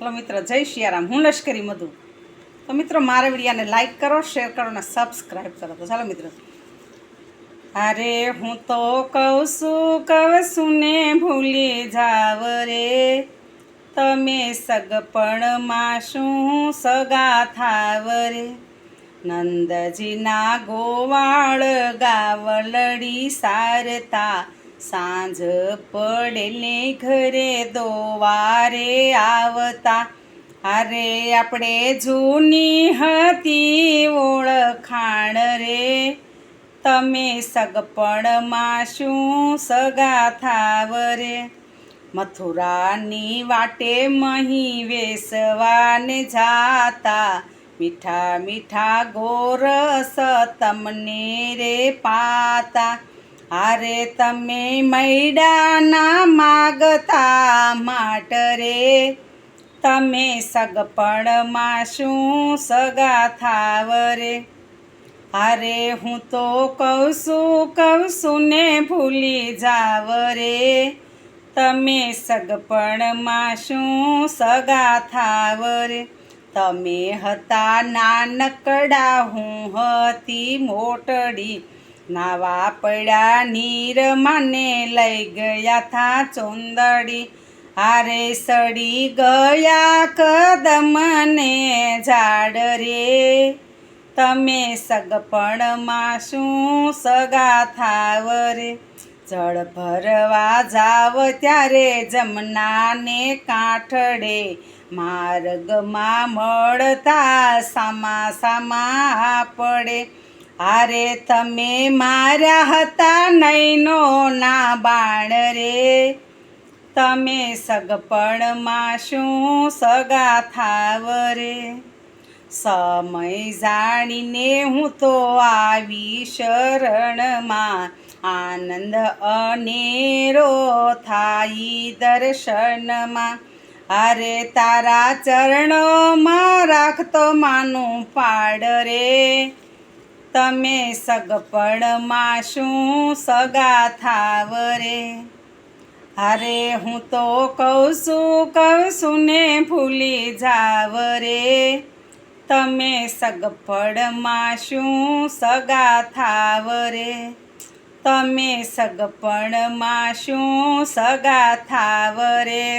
Hello મિત્રો, જય શિયારામ. હું લશ્કરી મધુ. તો મિત્રો, મારા વિડીયાને લાઈક કરો, શેર કરો અને સબસ્ક્રાઈબ કરો. તો ચાલો મિત્રો. અરે, હું તો કહું છું, કહું ને ભૂલી જાવ રે. તમે સગપણમાં શું સગા થાવ રે. નંદજીના ગોવાળ ગાવલડી સારતા સાંજ પડેલે ઘરે દોવારે આવતા અરે આપણે જૂની હતી ઓળખાણ રે તમે સગપણમાં શું સગા થાવ રે મથુરાની વાટે મહી વેસવાને જાતા મીઠા મીઠા ગોરસ તમને રે પાતા અરે તમે મૈડાના માગતા માટ રે. તમે સગપણમાં શું સગા થાવ રે? અરે હું તો કહું છું કહું છું ને ભૂલી જાવ રે. તમે સગપણમાં શું સગા થાવ રે? તમે હતા નાનકડા, હું હતી મોટડી. નાવા પડ્યા નીર મને લઈ ગયા થા ચોંદડી. હારે સડી ગયા કદમને ઝાડ રે. તમે સગપણમાં શું સગા થાવ રે? જળ ભરવા જાવ ત્યારે જમનાને કાંઠડે. માર્ગમાં મળતા સામા સામા પડે અરે તમે માર્યા હતા નૈનો ના બાણ રે. તમે સગપણમાં શું સગા થાવ રે? સમય જાણીને હું તો આવી શરણમાં આનંદ અનેરો થાય દર્શનમાં. અરે તારા ચરણોમાં રાખતો માનું પાડ રે. તમે સગપણમાં શું સગા થાવ રે અરે હું તો કહું છું કહું છું ને ભૂલી જાવ રે તમે સગપણમાં શું સગા થાવ રે તમે સગપણમાં શું સગા થાવ રે